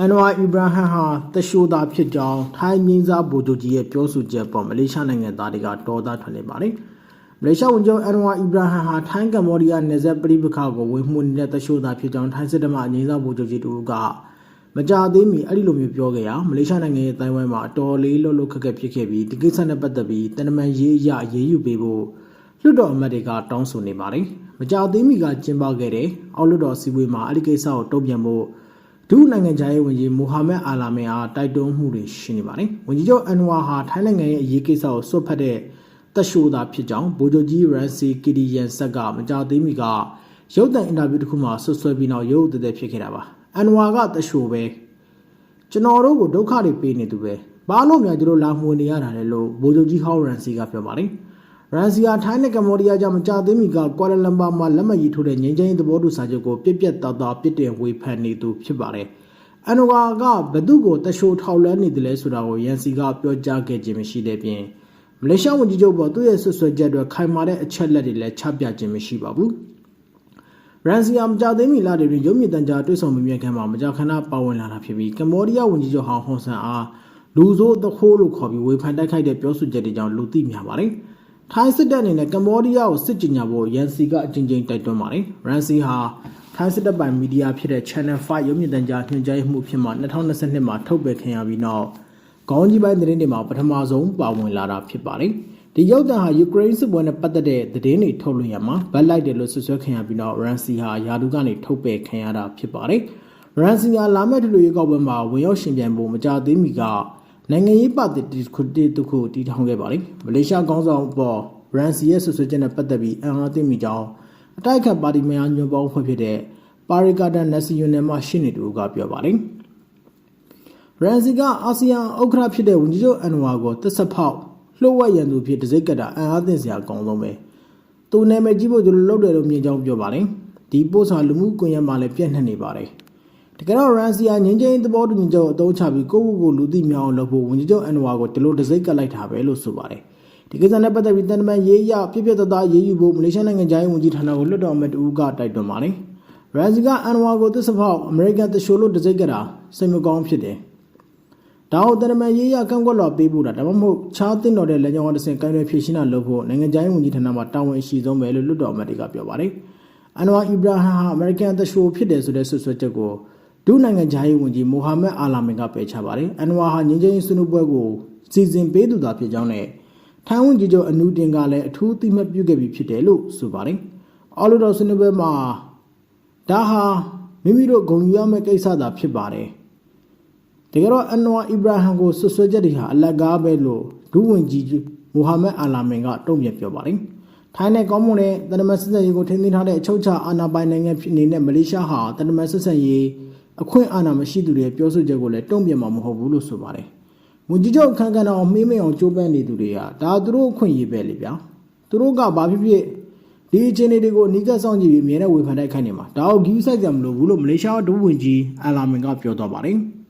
အန်နဝါအီဘရာဟမ်ဟာတရှိုးသားဖြစ်ကြောင်းထိုင်းငင်းစားဗိုလ်ချုပ်ကြီးရဲ့ပြောဆိုချက်ပေါ်မလေးရှားနိုင်ငံသားတွေကတောသားထွက်နေပါတယ်။မလေးရှားဝန်ကြီးချုပ်အန်နဝါအီဘရာဟမ်ဟာထိုင်းကမ္ဘောဒီးယားနယ်စပ်ပြည်ပခါကိုဝင်မှုနေတဲ့တရှိုးသားဖြစ်ကြောင်းထိုင်းစစ်တပ်မှငင်းစားဗိုလ်ချုပ်ကြီးတူကမကြသေးမီအဲ့ဒီလိုမျိုးပြောခဲ့ရမလေးရှားနိုင်ငံရဲ့တိုင်ဝမ်မှာအတော်လေးလှုပ်လှုပ်ခက်ခက်ဖြစ်ခဲ့ပြီးဒီကိစ္စနဲ့ပတ်သက်ပြီးတနမန်ရေးအရရေးယူပေးဖို့လွှတ်တော်အမတ်တွေကတောင်းဆိုနေပါတယ်။မကြသေးမီကကျင်းပခဲ့တဲ့အောက်လွှတ်တော်စီဝေးမှာအဲ့ဒီကိစ္စကိုတုံ့ပြန်ဖို့ ဒုနိုင်ငံခြားရေးဝန်ကြီးမိုဟာမက်အာလာမင်အားတိုက်တွန်းမှုတွေရှိနေပါတယ်။ဝန်ကြီးချုပ်အန်နဝါဟာထိုင်းနိုင်ငံရဲ့အရေးကိစ္စကိုစွတ်ဖက်တဲ့တက်ရှိုးသားဖြစ်ကြောင်းဗိုလ်ချုပ်ကြီးရန်စီကီဒီယန်ဆက်ကမကြသေးမီကရုပ်သံအင်တာဗျူးတစ်ခုမှာဆွဆွဲပြီးနောက်ရုပ်တည်တည်ဖြစ်ခဲ့တာပါ။အန်နဝါကတက်ရှိုးပဲကျွန်တော်တို့ကိုဒုက္ခတွေပေးနေသူပဲ။ဘာလို့များသူတို့လာမှွေနေရတာလဲလို့ဗိုလ်ချုပ်ကြီးဟောင်းရန်စီကပြောပါတယ်။ ရန်စီယာထိုင်းနဲ့ကမ္ဘောဒီးယားကြားမကြသေးမီကကွာလာလမ်ပါမှာလက်မှတ်ရေးထိုးတဲ့ငြိမ်းချမ်းရေးသဘောတူစာချုပ်ကိုပြက်ပြက်သားသားပြစ်တင်ဝေဖန်နေသူဖြစ်ပါတယ်။အန်နဝါကဘသူ့ကိုတရှိုထောက်လန်းနေတယ်လဲဆိုတာကိုရန်စီကပြောကြားခဲ့ခြင်းမရှိတဲ့ပြင်မလေးရှားဝန်ကြီးချုပ်ပေါ်သူ့ရဲ့ဆွဆွဲချက်တွေခိုင်မာတဲ့အချက်လက်တွေလည်းချပြခြင်းမရှိပါဘူး။ရန်စီယာမကြသေးမီလာတွေတွင်ရုပ်မြင့်တန်ကြားတွေ့ဆုံမြင်ခမ်းမှာမကြခဏပါဝင်လာတာဖြစ်ပြီးကမ္ဘောဒီးယားဝန်ကြီးချုပ်ဟောင်းဟွန်ဆန်အားလူဆိုးသခိုးလို့ခေါ်ပြီးဝေဖန်တိုက်ခိုက်တဲ့ပြောဆိုချက်တွေကြောင့်လူသိများပါတယ်။ ထိုင်းစစ်တပ်အနေနဲ့ကမ္ဘောဒီးယားကိုစစ်ကြညာဖို့ရန်စီကအကြိမ်ကြိမ်တိုက်တွန်းပါတယ်။ရန်စီဟာထိုင်းစစ်တပ်ပိုင်မီဒီယာဖြစ်တဲ့ Channel 5ရုပ်မြင့်တန်ကြားညွှန်ကြားရေးမှုဖြစ်မှ2022မှာထုတ်ပယ်ခံရပြီးနောက်ခေါင်းကြီးပိုင်းသတင်းတွေမှာပထမဆုံးပါဝင်လာတာဖြစ်ပါတယ်။ဒီရုပ်သံဟာယူကရိန်းစစ်ပွဲနဲ့ပတ်သက်တဲ့သတင်းတွေထုတ်လွှင့်ရမှာဗတ်လိုက်တယ်လို့ဆွဆွဲခံရပြီးနောက်ရန်စီဟာယာဒူကနေထုတ်ပယ်ခံရတာဖြစ်ပါတယ်။ရန်စီဟာလာမယ့်ထလူရေကောက်ပွဲမှာဝင်ရောက်ရှင်ပြိုင်ဖို့မကြသေးမီက နိုင်ငံရေးပါတီတစ်ခုတစ်ခုတည်ထောင်ခဲ့ပါတယ်။မလေးရှားခေါင်းဆောင်ပေါ်ရန်စီရဲ့ဆွဆွဲချက်နဲ့ပတ်သက်ပြီးအံအားသိမိကြောင်းအတိုက်အခတ်ပါတီများညွှန်ပေါင်းဖွဲ့ဖြစ်တဲ့ပါရီကာတန်နက်စီယွန်နယ်မှရှင်းနေသူကပြောပါတယ်။ရန်စီကအာဆီယံဥက္ကဋ္ဌဖြစ်တဲ့ဝန်ကြီးချုပ်အန်နဝါကိုတစ်ဆက်ဖောက်လှုပ်ဝက်ရန်သူဖြစ်တစိ့ကတာအံအားသင့်စရာအကောင်းဆုံးပဲ။သူနာမည်ကြီးဖို့သူလုပ်တယ်လို့မြင်ကြောင်းပြောပါတယ်။ဒီပို့စာလူမှုကွန်ရက်မှာလည်းပြန့်နှံ့နေပါတယ်။ တကယ်တော့ရန်စီယာငင်းချင်းသဘောတူညီချက်ကိုအသုံးချပြီးကိုယ့်ကိုယ်ကိုလူသိများအောင်လုပ်ဖို့ဝန်ကြီးချုပ်အန်နဝါကိုဒီလိုတစိ့ကလိုက်တာပဲလို့ဆိုပါတယ်။ဒီကိစ္စနဲ့ပတ်သက်ပြီးတန်တမန်ရေးရပြပြတသားရေးယူဖို့မလေးရှားနိုင်ငံသားရေးဝန်ကြီးဌာနကိုလွှတ်တော်အမတ်တူကတိုက်တွန်းပါတယ်။ရန်စီကအန်နဝါကိုသစ္စာဖောက်အမေရိကန်တရှိုးလို့တစိ့ကတာစိတ်မကောင်းဖြစ်တယ်။ဒါဟုတ်တန်တမန်ရေးရကန့်ကွက်လွှာပေးဖို့တာဒါမှမဟုတ်ခြားတင်တော်တဲ့လက်ကြောင်းအတစ်ဆင့်ကိုင်းရွယ်ဖြည့်ရှင်းတာလုပ်ဖို့နိုင်ငံသားရေးဝန်ကြီးဌာနမှာတာဝန်အရှိဆုံးပဲလို့လွှတ်တော်အမတ်တွေကပြောပါတယ်။အန်နဝါအီဘရာဟမ်ဟာအမေရိကန်တရှိုးဖြစ်တယ်ဆိုတဲ့ဆွဆွဲချက်ကို ဒုနိုင်ငံခြားရေးဝန်ကြီးမိုဟာမက်အာလာမင်ကပယ်ချပါတယ်။အန်နဝါဟာငင်းချင်းဆွေးနွေးပွဲကိုစီစဉ်ပေးသူသာဖြစ်ကြောင်းနဲ့ထိုင်းဝန်ကြီးချုပ်အနူတင်ကလည်းအထူးသိမှတ်ပြုခဲ့ပြီးဖြစ်တယ်လို့ဆိုပါတယ်။အော်လိုတော်ဆွေးနွေးပွဲမှာဒါဟာမိမိတို့ဂုဏ်ယူရမယ့်ကိစ္စသာဖြစ်ပါတယ်။တကယ်တော့အန်နဝါအီဘရာဟမ်ကိုဆွဆွဲချက်တွေဟာအလကားပဲလို့ဒုဝန်ကြီးမိုဟာမက်အာလာမင်ကတုံ့ပြန်ပြောပါတယ်။ထိုင်းနဲ့ကောင်းမွန်တဲ့တနမတ်စစ်စံရေးကိုထိန်းသိမ်းထားတဲ့အချုပ်ချာအာဏာပိုင်နိုင်ငံဖြစ်နေတဲ့မလေးရှားဟာတနမတ်စစ်စံရေး အခွင့်အာဏာမရှိသူတွေရဲ့ပြောဆိုချက်ကိုလည်းတုံ့ပြန်မှာမဟုတ်ဘူးလို့ဆိုပါတယ်။ဝန်ကြီးချုပ်အခမ်းကဏ္ဍအောင်မေးမေးအောင်ကြိုးပမ်းနေသူတွေကဒါသူတို့အခွင့်အရေးပဲလေဗျာ။သူတို့ကဘာဖြစ်ဖြစ်ဒီအခြေအနေတွေကိုအနီးကပ်စောင့်ကြည့်ပြီးအမြဲတမ်းဝေဖန်တိုက်ခိုက်နေမှာဒါကိုဂီးဆိုင်ကြမလို့ဘူးလို့မလေးရှားဒုဝန်ကြီးအလာမင်ကပြောတော့ပါတယ်။